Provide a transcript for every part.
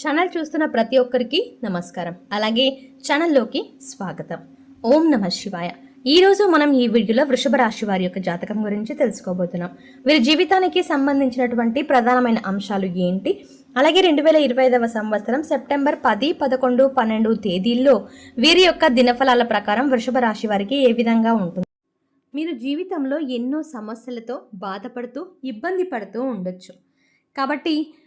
Channel చూస్తున్న ప్రతి ఒక్కరికి నమస్కారం. అలాగే ఛానల్లోకి స్వాగతం. ఓం నమ శివాయ. ఈరోజు మనం ఈ వీడియోలో వృషభ రాశి వారి యొక్క జాతకం గురించి తెలుసుకోబోతున్నాం. వీరి జీవితానికి సంబంధించినటువంటి ప్రధానమైన అంశాలు ఏంటి? అలాగే రెండు వేల ఇరవై ఐదవ సంవత్సరం సెప్టెంబర్ పది పదకొండు పన్నెండు తేదీల్లో వీరి యొక్క దినఫలాల ప్రకారం వృషభ రాశి వారికి ఏ విధంగా ఉంటుంది? మీరు జీవితంలో ఎన్నో సమస్యలతో బాధపడుతూ ఇబ్బంది పడుతూ ఉండొచ్చు. కాబట్టి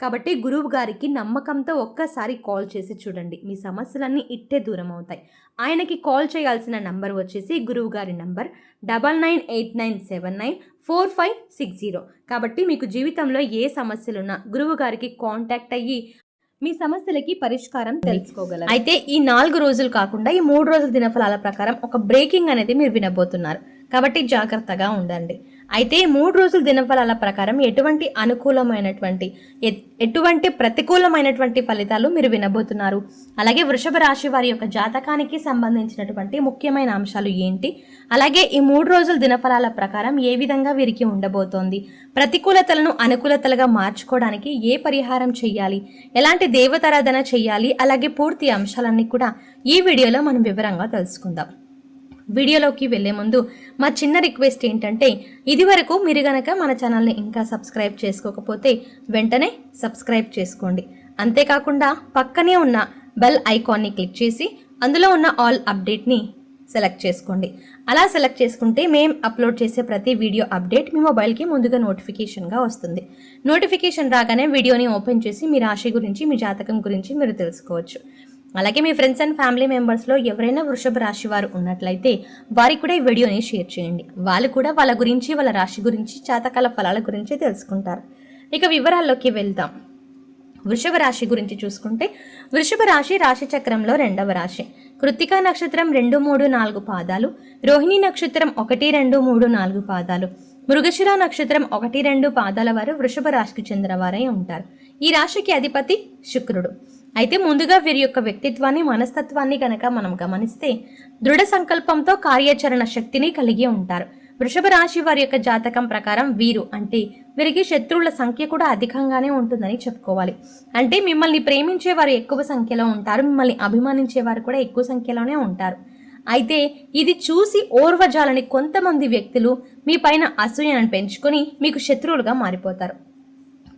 కాబట్టి గురువు గారికి నమ్మకంతో ఒక్కసారి కాల్ చేసి చూడండి. మీ సమస్యలన్నీ ఇట్టే దూరం అవుతాయి ఆయనకి కాల్ చేయాల్సిన నంబర్ వచ్చేసి గురువు గారి number double nine eight nine seven nine four five six zero. కాబట్టి మీకు జీవితంలో ఏ సమస్యలున్నా గురువు గారికి కాంటాక్ట్ అయ్యి మీ సమస్యలకి పరిష్కారం తెలుసుకోగలరు. అయితే ఈ నాలుగు రోజులు కాకుండా ఈ మూడు రోజుల దినఫలాల ప్రకారం ఒక బ్రేకింగ్ అనేది మీరు వినబోతున్నారు. కాబట్టి జాగ్రత్తగా ఉండండి. అయితే మూడు రోజుల దినఫలాల ప్రకారం ఎటువంటి అనుకూలమైనటువంటి ఎటువంటి ప్రతికూలమైనటువంటి ఫలితాలు మీరు వినబోతున్నారు? అలాగే వృషభ రాశి వారి యొక్క జాతకానికి సంబంధించినటువంటి ముఖ్యమైన అంశాలు ఏంటి? అలాగే ఈ మూడు రోజుల దినఫలాల ప్రకారం ఏ విధంగా వీరికి ఉండబోతోంది? ప్రతికూలతలను అనుకూలతలుగా మార్చుకోవడానికి ఏ పరిహారం చేయాలి? ఎలాంటి దేవతారాధన చేయాలి? అలాగే పూర్తి అంశాలన్నీ కూడా ఈ వీడియోలో మనం వివరంగా తెలుసుకుందాం. వీడియోలోకి వెళ్ళే ముందు మా చిన్న రిక్వెస్ట్ ఏంటంటే ఇదివరకు మీరు గనక మన ఛానల్ని ఇంకా సబ్స్క్రైబ్ చేసుకోకపోతే వెంటనే సబ్స్క్రైబ్ చేసుకోండి. అంతేకాకుండా పక్కనే ఉన్న బెల్ ఐకాన్ని క్లిక్ చేసి అందులో ఉన్న ఆల్ అప్డేట్ని సెలెక్ట్ చేసుకోండి. అలా సెలెక్ట్ చేసుకుంటే మేము అప్లోడ్ చేసే ప్రతి వీడియో అప్డేట్ మీ మొబైల్కి ముందుగా నోటిఫికేషన్గా వస్తుంది. నోటిఫికేషన్ రాగానే వీడియోని ఓపెన్ చేసి మీ రాశి గురించి మీ జాతకం గురించి మీరు తెలుసుకోవచ్చు. అలాగే మీ ఫ్రెండ్స్ అండ్ ఫ్యామిలీ మెంబర్స్లో ఎవరైనా వృషభ రాశి వారు ఉన్నట్లయితే వారికి కూడా ఈ వీడియోని షేర్ చేయండి. వాళ్ళు కూడా వాళ్ళ గురించి వాళ్ళ రాశి గురించి జాతకాల ఫలాల గురించి తెలుసుకుంటారు. ఇక వివరాల్లోకి వెళ్దాం. వృషభ రాశి గురించి చూసుకుంటే వృషభ రాశి రాశి చక్రంలో రెండవ రాశి. కృత్తికా నక్షత్రం రెండు మూడు నాలుగు పాదాలు. రోహిణి నక్షత్రం ఒకటి రెండు మూడు నాలుగు పాదాలు. మృగశిర నక్షత్రం ఒకటి రెండు పాదాల వారు వృషభ రాశికి చెందినవారై ఉంటారు. ఈ రాశికి అధిపతి శుక్రుడు. అయితే ముందుగా వీరి యొక్క వ్యక్తిత్వాన్ని మనస్తత్వాన్ని కనుక మనం గమనిస్తే దృఢ సంకల్పంతో కార్యాచరణ శక్తిని కలిగి ఉంటారు. వృషభ రాశి వారి యొక్క జాతకం ప్రకారం వీరు అంటే వీరికి శత్రువుల సంఖ్య కూడా అధికంగానే ఉంటుందని చెప్పుకోవాలి. అంటే మిమ్మల్ని ప్రేమించే వారు ఎక్కువ సంఖ్యలో ఉంటారు మిమ్మల్ని అభిమానించే వారు కూడా ఎక్కువ సంఖ్యలోనే ఉంటారు. అయితే ఇది చూసి ఓర్వజాలని కొంతమంది వ్యక్తులు మీ పైన అసూయను పెంచుకొని మీకు శత్రువులుగా మారిపోతారు.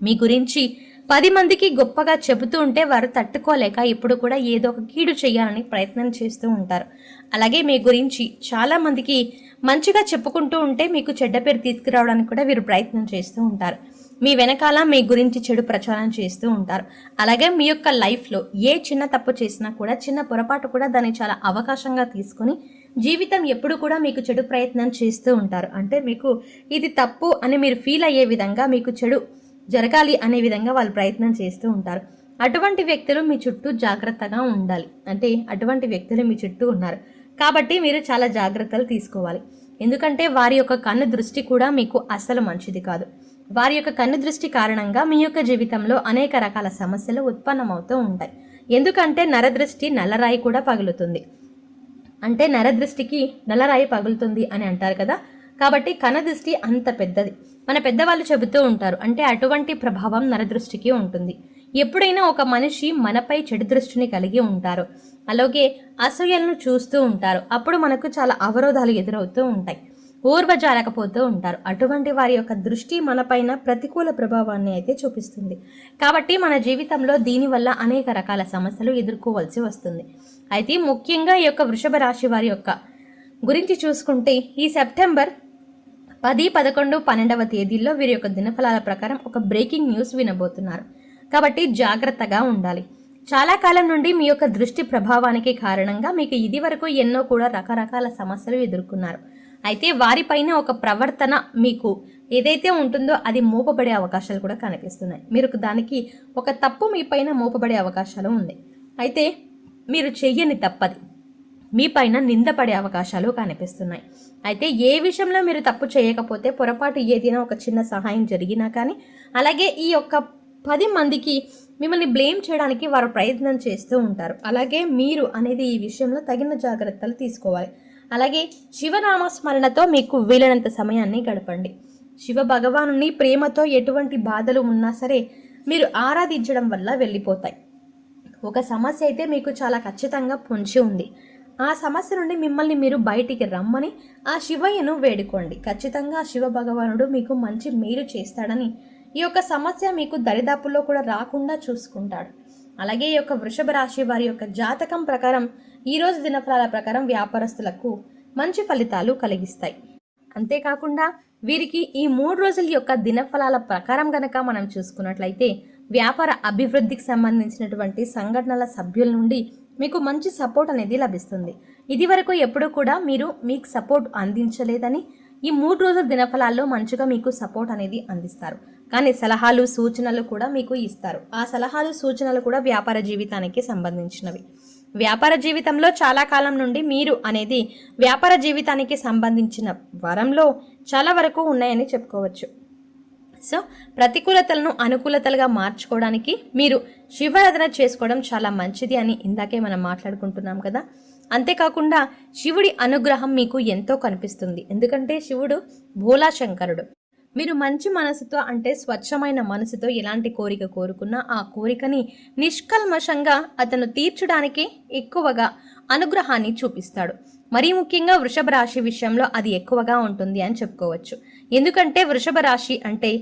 మీ గురించి పది మందికి గొప్పగా చెబుతూ ఉంటే వారు తట్టుకోలేక ఇప్పుడు కూడా ఏదో ఒక కీడు చేయాలని ప్రయత్నం చేస్తూ ఉంటారు. అలాగే మీ గురించి చాలామందికి మంచిగా చెప్పుకుంటూ ఉంటే మీకు చెడ్డ పేరు తీసుకురావడానికి కూడా వీరు ప్రయత్నం చేస్తూ ఉంటారు. మీ వెనకాల మీ గురించి చెడు ప్రచారం చేస్తూ ఉంటారు. అలాగే మీ యొక్క లైఫ్లో ఏ చిన్న తప్పు చేసినా కూడా చిన్న పొరపాటు కూడా దాన్ని చాలా అవకాశంగా తీసుకొని జీవితం ఎప్పుడు కూడా మీకు చెడు ప్రయత్నం చేస్తూ ఉంటారు. అంటే మీకు ఇది తప్పు అని మీరు ఫీల్ అయ్యే విధంగా మీకు చెడు జరగాలి అనే విధంగా వాళ్ళు ప్రయత్నం చేస్తూ ఉంటారు. అటువంటి వ్యక్తులు మీ చుట్టూ జాగ్రత్తగా ఉండాలి. అంటే అటువంటి వ్యక్తులు మీ చుట్టూ ఉన్నారు. కాబట్టి మీరు చాలా జాగ్రత్తలు తీసుకోవాలి. ఎందుకంటే వారి యొక్క కన్ను దృష్టి కూడా మీకు అస్సలు మంచిది కాదు. వారి యొక్క కన్ను దృష్టి కారణంగా మీ యొక్క జీవితంలో అనేక రకాల సమస్యలు ఉత్పన్నమవుతూ ఉంటాయి. ఎందుకంటే నరదృష్టి నల్లరాయి కూడా పగులుతుంది. అంటే నరదృష్టికి నల్లరాయి పగులుతుంది అని అంటారు కదా. కాబట్టి కనదృష్టి అంత పెద్దది. మన పెద్దవాళ్ళు చెబుతూ ఉంటారు. అంటే అటువంటి ప్రభావం నరదృష్టికి ఉంటుంది. ఎప్పుడైనా ఒక మనిషి మనపై చెడు దృష్టిని కలిగి ఉంటారు. అలాగే అసూయలను చూస్తూ ఉంటారు. అప్పుడు మనకు చాలా అవరోధాలు ఎదురవుతూ ఉంటాయి. ఊర్వజాలకపోతూ ఉంటారు. అటువంటి వారి యొక్క దృష్టి మనపైన ప్రతికూల ప్రభావాన్ని అయితే చూపిస్తుంది. కాబట్టి మన జీవితంలో దీనివల్ల అనేక రకాల సమస్యలు ఎదుర్కోవాల్సి వస్తుంది. అయితే ముఖ్యంగా ఈ యొక్క వృషభ రాశి వారి యొక్క గురించి చూసుకుంటే ఈ సెప్టెంబర్ పది పదకొండు పన్నెండవ తేదీల్లో వీరి యొక్క దినఫలాల ప్రకారం ఒక బ్రేకింగ్ న్యూస్ వినబోతున్నారు. కాబట్టి జాగ్రత్తగా ఉండాలి. చాలా కాలం నుండి మీ యొక్క దృష్టి ప్రభావానికి కారణంగా మీకు ఇది వరకు ఎన్నో కూడా రకరకాల సమస్యలు ఎదుర్కొన్నారు. అయితే వారిపైన ఒక ప్రవర్తన మీకు ఏదైతే ఉంటుందో అది మోపబడే అవకాశాలు కూడా కనిపిస్తున్నాయి. మీరు దానికి ఒక తప్పు మీ పైన మోపబడే అవకాశాలు ఉంది అయితే మీరు చెయ్యని తప్పది. మీ పైన నిందపడే అవకాశాలు కనిపిస్తున్నాయి. అయితే ఏ విషయంలో మీరు తప్పు చేయకపోతే పొరపాటు ఏదైనా ఒక చిన్న సహాయం జరిగినా కానీ అలాగే ఈ యొక్క పది మందికి మిమ్మల్ని బ్లేమ్ చేయడానికి వారు ప్రయత్నం చేస్తూ ఉంటారు. అలాగే మీరు అనేది ఈ విషయంలో తగిన జాగ్రత్తలు తీసుకోవాలి. అలాగే శివనామ స్మరణతో మీకు వీలైనంత సమయాన్ని గడపండి. శివ భగవానుని ప్రేమతో ఎటువంటి బాధలు ఉన్నా సరే మీరు ఆరాధించడం వల్ల వెళ్ళిపోతాయి. ఒక సమస్య అయితే మీకు చాలా ఖచ్చితంగా పొంచి ఉంది. ఆ సమస్య నుండి మిమ్మల్ని మీరు బయటికి రమ్మని ఆ శివయ్యను వేడుకోండి. ఖచ్చితంగా శివ భగవానుడు మీకు మంచి మేలు చేస్తాడని ఈ యొక్క సమస్య మీకు దరిదాపుల్లో కూడా రాకుండా చూసుకుంటాడు. అలాగే ఈ యొక్క వృషభ రాశి వారి యొక్క జాతకం ప్రకారం ఈరోజు దినఫలాల ప్రకారం వ్యాపారస్తులకు మంచి ఫలితాలు కలిగిస్తాయి. అంతేకాకుండా వీరికి ఈ మూడు రోజుల యొక్క దినఫలాల ప్రకారం గనక మనం చూసుకున్నట్లయితే వ్యాపార అభివృద్ధికి సంబంధించినటువంటి సంఘటనల సభ్యుల నుండి మీకు మంచి సపోర్ట్ అనేది లభిస్తుంది. ఇది వరకు ఎప్పుడూ కూడా మీరు మీకు సపోర్ట్ అందించలేదని ఈ మూడు రోజుల దినఫలాల్లో మంచిగా మీకు సపోర్ట్ అనేది అందిస్తారు. కానీ సలహాలు సూచనలు కూడా మీకు ఇస్తారు. ఆ సలహాలు సూచనలు కూడా వ్యాపార జీవితానికి సంబంధించినవి. వ్యాపార జీవితంలో చాలా కాలం నుండి మీరు అనేది వ్యాపార జీవితానికి సంబంధించిన వరంలో చాలా వరకు ఉన్నాయని చెప్పుకోవచ్చు. సో ప్రతికూలతలను అనుకూలతలుగా మార్చుకోవడానికి మీరు శివారాధన చేసుకోవడం చాలా మంచిది అని ఇందాకే మనం మాట్లాడుకుంటున్నాం కదా. అంతేకాకుండా శివుడి అనుగ్రహం మీకు ఎంతో కనిపిస్తుంది. ఎందుకంటే శివుడు భోలా శంకరుడు మీరు మంచి మనసుతో అంటే స్వచ్ఛమైన మనసుతో ఎలాంటి కోరిక కోరుకున్నా ఆ కోరికని నిష్కల్మషంగా అతను తీర్చడానికి ఎక్కువగా అనుగ్రహాన్ని చూపిస్తాడు. మరీ ముఖ్యంగా వృషభ రాశి విషయంలో అది ఎక్కువగా ఉంటుంది అని చెప్పుకోవచ్చు. ఎందుకంటే వృషభ రాశి అంటే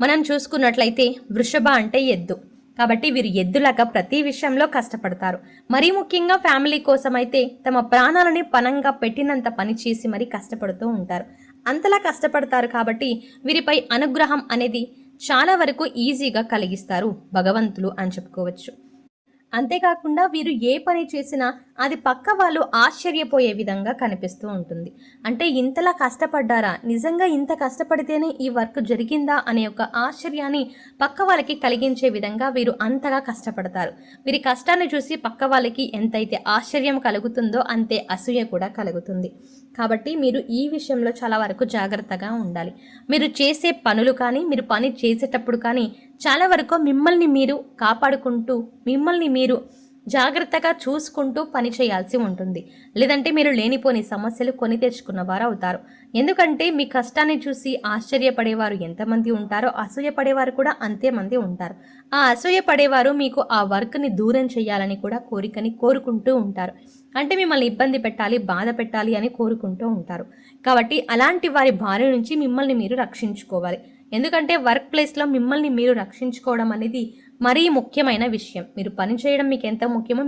మనం చూసుకున్నట్లయితే వృషభ అంటే ఎద్దు. కాబట్టి వీరు ఎద్దులాగా ప్రతి విషయంలో కష్టపడతారు. మరీ ముఖ్యంగా ఫ్యామిలీ కోసం అయితే తమ ప్రాణాలని పనంగా పెట్టినంత పని చేసి మరీ కష్టపడుతూ ఉంటారు. అంతలా కష్టపడతారు కాబట్టి వీరిపై అనుగ్రహం అనేది చాలా వరకు ఈజీగా కలిగిస్తారు భగవంతులు అని చెప్పుకోవచ్చు. అంతేకాకుండా వీరు ఏ పని చేసినా అది పక్క వాళ్ళు ఆశ్చర్యపోయే విధంగా కనిపిస్తూ ఉంటుంది. అంటే ఇంతలా కష్టపడ్డారా? నిజంగా ఇంత కష్టపడితేనే ఈ వర్క్ జరిగిందా అనే ఒక ఆశ్చర్యాన్ని పక్క వాళ్ళకి కలిగించే విధంగా వీరు అంతగా కష్టపడతారు. వీరి కష్టాన్ని చూసి పక్క వాళ్ళకి ఎంతైతే ఆశ్చర్యం కలుగుతుందో అంతే అసూయ కూడా కలుగుతుంది. కాబట్టి మీరు ఈ విషయంలో చాలా వరకు జాగ్రత్తగా ఉండాలి. మీరు చేసే పనులు కానీ మీరు పని చేసేటప్పుడు కానీ చాలా వరకు మిమ్మల్ని మీరు కాపాడుకుంటూ మిమ్మల్ని మీరు జాగ్రత్తగా చూసుకుంటూ పని చేయాల్సి ఉంటుంది. లేదంటే మీరు లేనిపోని సమస్యలు కొని తెచ్చుకున్న వారు అవుతారు. ఎందుకంటే మీ కష్టాన్ని చూసి ఆశ్చర్యపడేవారు ఎంతమంది ఉంటారో అసూయపడేవారు కూడా అంతే మంది ఉంటారు. ఆ అసూయపడేవారు మీకు ఆ వర్క్ని దూరం చేయాలని కూడా కోరికని కోరుకుంటూ ఉంటారు. అంటే మిమ్మల్ని ఇబ్బంది పెట్టాలి బాధ పెట్టాలి అని కోరుకుంటూ ఉంటారు. కాబట్టి అలాంటి వారి బారి నుంచి మిమ్మల్ని మీరు రక్షించుకోవాలి. ఎందుకంటే వర్క్ ప్లేస్లో మిమ్మల్ని మీరు రక్షించుకోవడం అనేది మరీ ముఖ్యమైన విషయం. మీరు పని చేయడం మీకు ఎంత ముఖ్యమో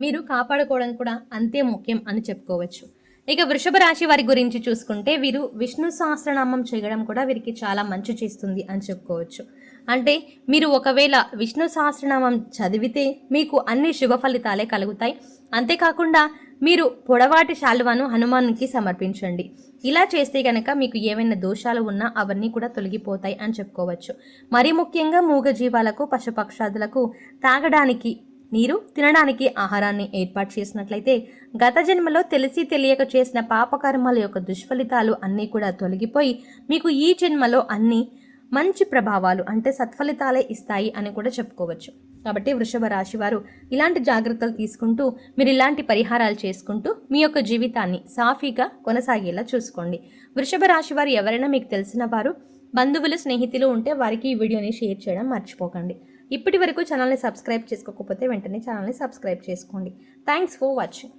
మీరు కాపాడుకోవడం కూడా అంతే ముఖ్యం అని చెప్పుకోవచ్చు. ఇక వృషభ రాశి వారి గురించి చూసుకుంటే వీరు విష్ణు సహస్రనామం చేయడం కూడా వీరికి చాలా మంచి చేస్తుంది అని చెప్పుకోవచ్చు. అంటే మీరు ఒకవేళ విష్ణు సహస్రనామం చదివితే మీకు అన్ని శుభ ఫలితాలే కలుగుతాయి. అంతేకాకుండా మీరు పొడవాటి శాలువాను హనుమానునికి సమర్పించండి. ఇలా చేస్తే కనుక మీకు ఏవైనా దోషాలు ఉన్నా అవన్నీ కూడా తొలగిపోతాయి అని చెప్పుకోవచ్చు. మరీ ముఖ్యంగా మూగజీవాలకు పశుపక్షాదులకు తాగడానికి నీరు తినడానికి ఆహారాన్ని ఏర్పాటు చేసినట్లయితే గత జన్మలో తెలిసి తెలియక చేసిన పాపకర్మల యొక్క దుష్ఫలితాలు అన్నీ కూడా తొలగిపోయి మీకు ఈ జన్మలో అన్ని మంచి ప్రభావాలు అంటే సత్ఫలితాలే ఇస్తాయి అని కూడా చెప్పుకోవచ్చు. కాబట్టి వృషభ రాశి వారు ఇలాంటి జాగ్రత్తలు తీసుకుంటూ మీరు ఇలాంటి పరిహారాలు చేసుకుంటూ మీ యొక్క జీవితాన్ని సాఫీగా కొనసాగేలా చూసుకోండి. వృషభ రాశి వారు ఎవరైనా మీకు తెలిసిన వారు బంధువులు స్నేహితులు ఉంటే వారికి ఈ వీడియోని షేర్ చేయడం మర్చిపోకండి. ఇప్పటి వరకు ఛానల్ని సబ్స్క్రైబ్ చేసుకోకపోతే వెంటనే ఛానల్ని సబ్స్క్రైబ్ చేసుకోండి. Thanks for watching.